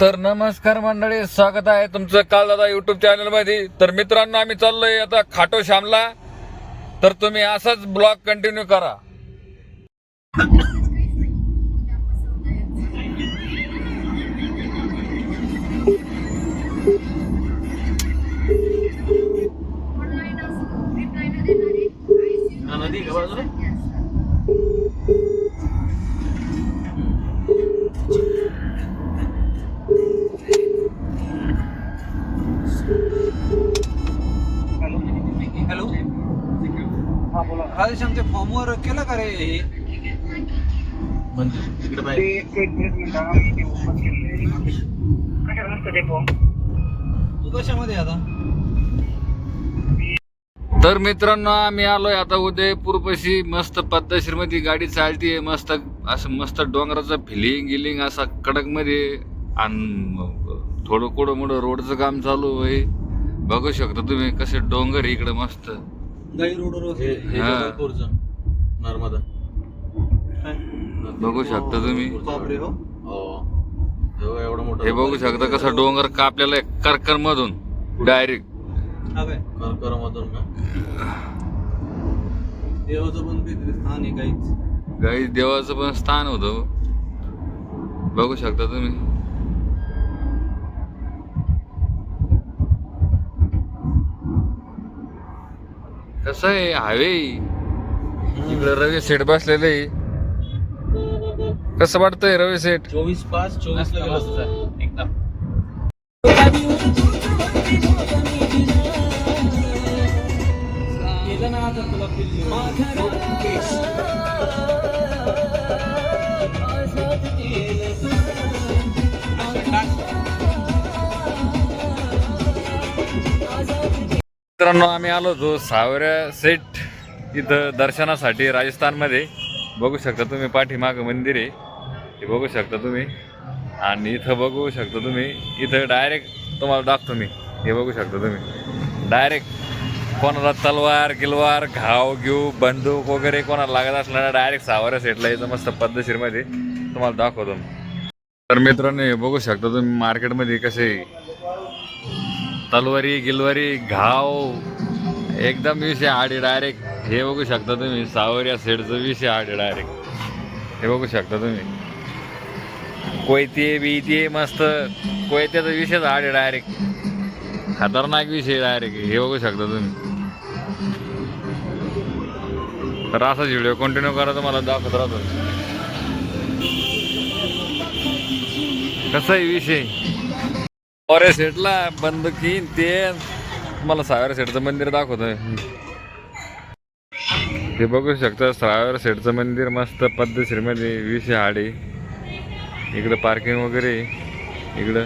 तर नमस्कार मंडळी स्वागत आहे तुमचं काल दादा युट्यूब चॅनलमध्ये तर मित्रांनो आम्ही चाललोय आता खाटो श्यामला तर तुम्ही असाच ब्लॉग कंटिन्यू करा नदी का बाजूला हॅलो हा बोला राजेश आमच्या फॉर्मवर केलं का रे हे म्हणजे तिकडे बाहेर. ते कशामध्ये आहे आता? तर मित्रांनो आम्ही आलोय आता उदयपूरपाशी मस्त पद्धतशीरमध्ये गाडी चालतीये. मस्त असं मस्त डोंगराचं फिलिंग गिलिंग असा कडकमध्ये आणि थोडं कुडं मुडं रोडचं काम चालू आहे. बघू शकता तुम्ही कसे डोंगर आहे इकडे मस्त. गाई रोडवर हे. हे. हा. जबलपूरचं नर्मदा. बघू शकता तुम्ही. हो. हो. एवढं मोठं हे बघू शकता कसा डोंगर कापलेला आहे करकर मधून डायरेक्ट. करकर मधून देवाचं पण स्थान आहे काहीच. गाई देवाचं पण स्थान होतं. बघू शकता तुम्ही. कसं आहे हायवे? इकडे रवी सेठ बसलेले. कसं वाटतंय रवी सेठ? चोवीस पाच चोवीस एकदम. मित्रांनो आम्ही आलो होतो सावऱ्या सेठ. इथं दर्शनासाठी राजस्थानमध्ये बघू शकता तुम्ही पाठीमागं मंदिर आहे. हे बघू शकता तुम्ही. आणि इथं बघू शकता तुम्ही. इथं डायरेक्ट तुम्हाला दाखवतो मी. हे बघू शकता तुम्ही. डायरेक्ट कोणाला तलवार गिलवार घाव घेऊ बंदूक वगैरे कोणाला लागत असला ना डायरेक्ट सावऱ्या सेटला इथं मस्त पद्धतशीरमध्ये तुम्हाला दाखवतो तर मित्रांनो हे बघू शकता तुम्ही मार्केटमध्ये कसे तलवारी गिलवारी घाव एकदम विषय आडी डायरेक्ट हे बघू शकता तुम्ही सावरिया सेडचं विषय आठ डायरेक्ट हे बघू शकता तुम्ही. कोयते बिते मस्त कोयत्याचा विषयच आडे डायरेक्ट खतरनाक विषय डायरेक्ट हे बघू शकता तुम्ही. तर असाच व्हिडिओ कंटिन्यू करा तुम्हाला दाखवत राहतो. कसा आहे विषय? सावऱ्या सेटला बंदुकी ते मला सावऱ्या सेटचं मंदिर दाखवतोय. हे बघू शकता श्रावर सेटचं मंदिर मस्त पद्धतशीरमध्ये विषय हाडे. इकडं पार्किंग वगैरे इकडं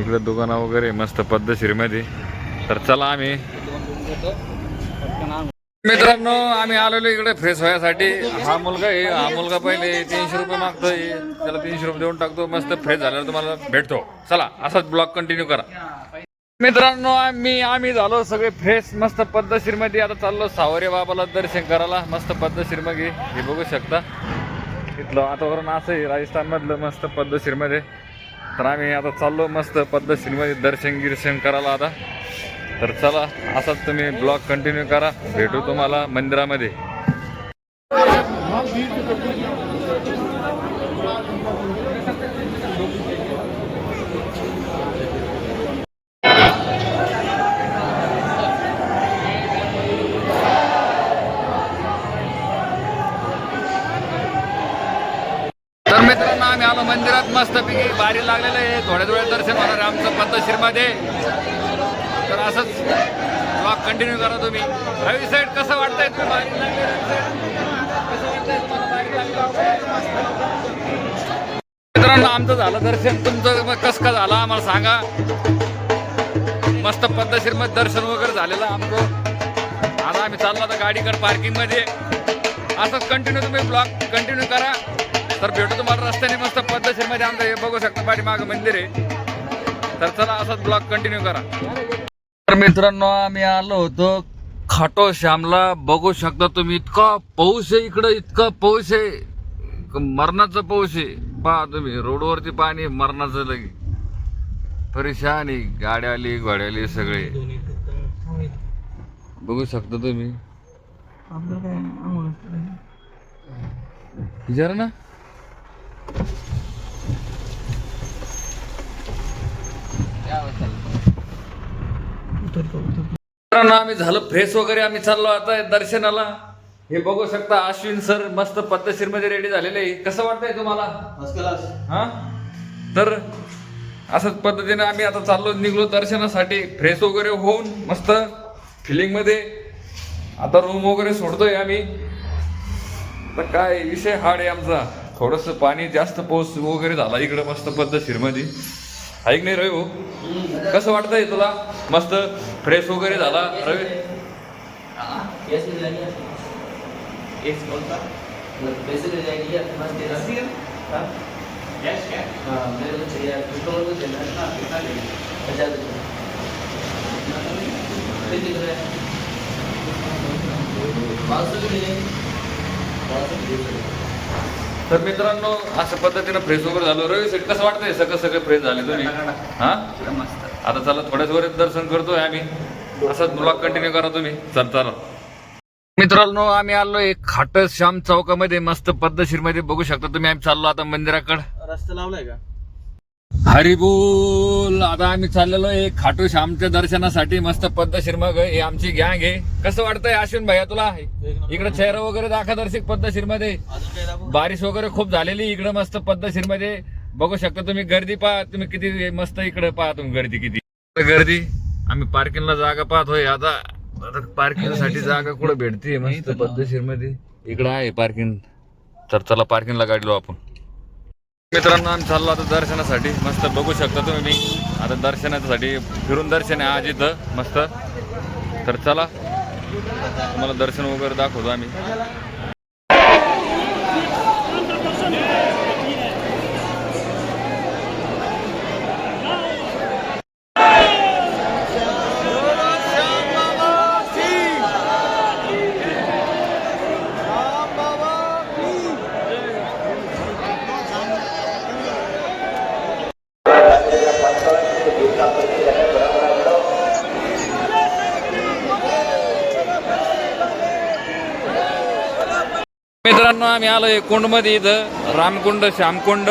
इकडं दुकानं वगैरे मस्त पद्धतशीरमध्ये. तर चला आम्ही. मित्रांनो आम्ही आलेलो इकडे फ्रेश व्हायसाठी. हा मुलगा आहे हा मुलगा पहिले तीनशे रुपये मागतोय. त्याला तीनशे रुपये देऊन टाकतो. मस्त फ्रेश झाल्यावर तुम्हाला भेटतो. चला असाच ब्लॉग कंटिन्यू करा. मित्रांनो आम्ही आम्ही झालो सगळे फ्रेश मस्त पद्धतशीरमध्ये आता चाललो सावरे बाबाला दर्शन करायला. मस्त पद्धतशीरमध्ये हे बघू शकता. इथलं वातावरण असं आहे राजस्थानमधलं मस्त पद्धतशीरमध्ये तर आम्ही आता चाललो मस्त पद्धतशीरमध्ये दर्शन गिर्शन करायला आता. तर चला असाच तुम्ही ब्लॉग कंटिन्यू करा. भेटू तुम्हाला मंदिरामध्ये. पैकी लागलेलं आहे. थोड्या वेळ दर्शन होणार आमचं पद्धतशीरमध्ये तर असंच ब्लॉग कंटिन्यू करा तुम्ही. रवी साईड कसं वाटतंय तुम्ही बाहेर? तुम्हाला मित्रांनो आमचं झालं दर्शन. तुमचं कसं का झालं आम्हाला सांगा. मस्त पद्धतशीरमध्ये दर्शन वगैरे झालेलं आमचं. आता आम्ही चाललो आता गाडीकडे पार्किंगमध्ये. असंच कंटिन्यू तुम्ही ब्लॉग कंटिन्यू करा. तर भेटू तुम्हाला रस्त्याने मस्त मध्ये आमचं हे बघू शकता पाठीमागं मंदिर आहे. तर चला असंच ब्लॉग कंटिन्यू करा. तर मित्रांनो आम्ही आलो होतो खाटो श्यामला. बघू शकता तुम्ही इतका पाऊस आहे इकडं इतका पाऊस आहे. मरणाचं पाऊस आहे. पहा तुम्ही रोडवरती पाणी मरणाचं लगे परेशान आहे गाड्या आली घोड्या आली सगळे. बघू शकता तुम्ही. विचारा ना. मित्रांनो आम्ही झालं फ्रेश वगैरे आम्ही चाललो आता दर्शनाला. हे बघू शकता अश्विन सर मस्त पद्धतशीरमध्ये रेडी झालेले आहे. कसं वाटतंय तुम्हाला? हा? तर असंच पद्धतीने आम्ही आता चाललो निघलो दर्शनासाठी. फ्रेश वगैरे होऊन मस्त फिलिंगमध्ये. आता रूम वगैरे सोडतोय आम्ही. तर काय विषय हार्ड आहे आमचा. थोडस पाणी जास्त पाऊस वगैरे झाला इकडे मस्त पद्धतशीरमध्ये ऐक नाही रवी भाऊ कसं वाटतंय तुला? मस्त फ्रेश वगैरे झाला रवी एक तर मित्रांनो अशा पद्धतीनं फ्रेश वगैरे झालो. रवी सेट कसं वाटतंय? सगळं सगळं फ्रेश झाले तुम्ही? हा? आता चला थोड्याच वेळेत दर्शन करतोय आम्ही. असंच ब्लॉग कंटिन्यू करा तुम्ही. चल चला. मित्रांनो आम्ही आलो एक खाट श्याम चौकामध्ये. मस्त पद्धतशीरमध्ये बघू शकता तुम्ही आम्ही चाललो आता मंदिराकडे. रस्ता लावलाय का? हरिबोल आता आम्ही चाललेलो एक खाटू श्यामच्या दर्शनासाठी. मस्त पद्धतशीर मग हे आमची गँग आहे. कसं वाटतंय अश्विन भैया तुला? इकडे चेहरा वगैरे दाखा दर्शक पद्धतशीरमध्ये बारिश वगैरे खूप झालेली इकडे मस्त पद्धतशीरमध्ये बघू शकता तुम्ही गर्दी पहा तुम्ही किती मस्त इकडे पहा तुम्ही गर्दी किती. गर्दी? आम्ही पार्किंगला जागा पाहतोय. आता आता पार्किंगसाठी जागा कुठे भेटते मस्त पद्धतशीरमध्ये इकडं आहे पार्किंग तर चला पार्किंगला गाडलो आपण. मित्रांनो आम्ही चाललो आता दर्शनासाठी. मस्त बघू शकता तुम्ही आता दर्शनासाठी फिरून दर्शन आहे आज इथं. मस्त. तर चला. तुम्हाला दर्शन वगैरे दाखवतो आम्ही. मित्रांनो आम्ही आलो आहे कुंडमध्ये इथं. रामकुंड श्यामकुंड.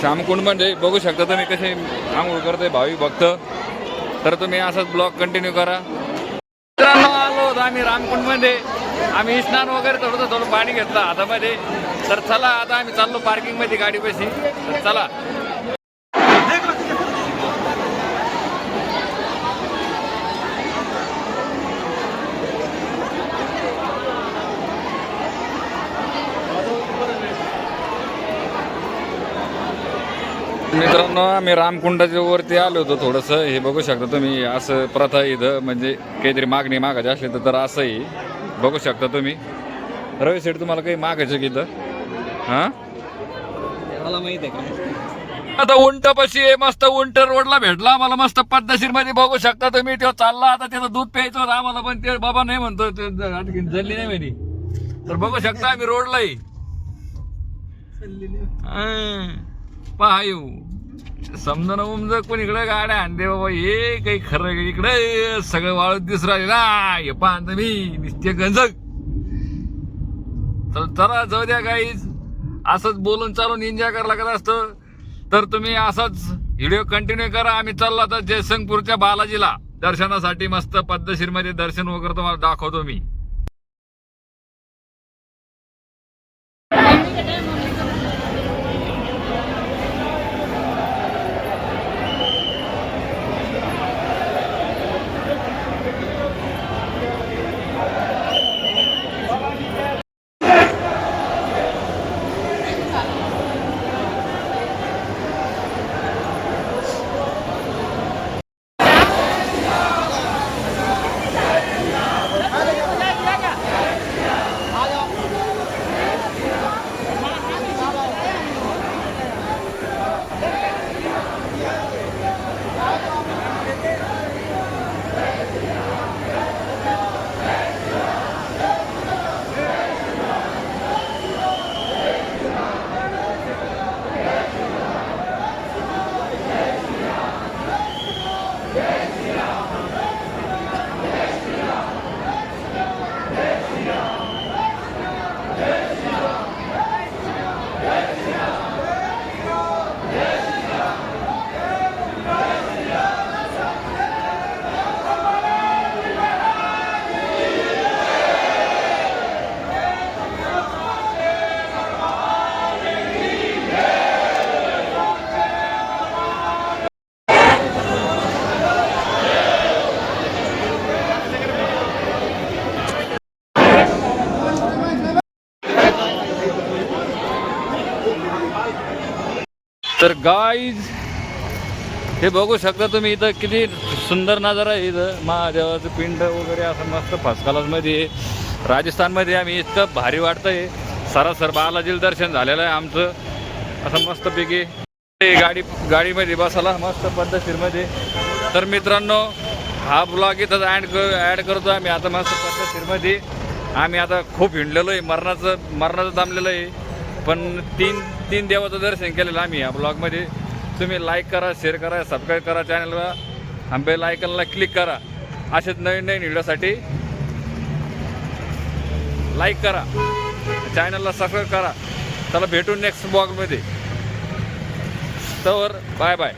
श्यामकुंडमध्ये म्हणजे बघू शकता तुम्ही कसे आंघोळ करतोय भावी भक्त. तर तुम्ही असाच ब्लॉग कंटिन्यू करा. मित्रांनो आलो होतो आम्ही रामकुंडमध्ये. आम्ही स्नान वगैरे थोडंसं थोडं पाणी घेतलं हातामध्ये. तर चला आता आम्ही चाललो पार्किंगमध्ये गाडी बशी तर चला. मित्रांनो आम्ही रामकुंडाच्या वरती आलो होतो थोडंसं. हे बघू शकता तुम्ही असं प्रथा इथं म्हणजे काहीतरी मागणी मागायची असली तर असंही बघू शकता तुम्ही. रवी सेठ तुम्हाला काही मागायचं की इथं? हां? मला माहीत आहे आता उंटपाशी आहे मस्त उंट रोडला भेटला आम्हाला मस्त पद्धतशीरमध्ये बघू शकता तुम्ही. तो चालला आता त्याचं दूध प्यायचं होतं आम्हाला पण ते बाबा नाही म्हणतो जल्ली नाही म्हणे. तर बघू शकता आम्ही रोडलाही. पहा. येऊ समजा ना उमज कोण इकडे गाड्या आणते बाबा हे काही खरं आहे का? सगळं वाळूत दिस राहिले ना. हे पहा मी नित्य गंजक. तर चला जाऊ द्या काहीच असंच बोलून चालून एन्जॉय करायला लागत असतं. तर तुम्ही असाच व्हिडिओ कंटिन्यू करा. आम्ही चाललो आता जयसिंगपूरच्या बालाजीला. दर्शनासाठी मस्त पद्धतशीरमध्ये दर्शन वगैरे तुम्हाला दाखवतो मी. तर गाईज हे बघू शकता तुम्ही इथं किती सुंदर नजारा आहे इथं. महादेवाचं पिंड वगैरे असं मस्त फर्स्ट आहे. राजस्थानमध्ये आम्ही इतकं भारी वाटतं आहे सरासर बालाजील दर्शन झालेलं आहे आमचं. असं मस्तपैकी. गाडी गाडीमध्ये बसायला मस्त पद्धतशीरमध्ये तर मित्रांनो हा ब्लॉग इथंच ॲड कर ॲड करतो आम्ही. आता मस्त पद्धतशीरमध्ये आम्ही आता खूप हिंडलेलो आहे. मरणाचं मरणाचं जमलेलं आहे. पण तीन तीन देवाचं दर्शन केलेलं आम्ही या ब्लॉगमध्ये. तुम्ही लाईक करा शेअर करा सबस्क्राईब करा चॅनलला आंबे लायकनला क्लिक करा. असेच नवीन नवीन व्हिडिओसाठी लाईक करा. चॅनलला सबस्क्राईब करा. चला भेटू नेक्स्ट ब्लॉगमध्ये तर बाय बाय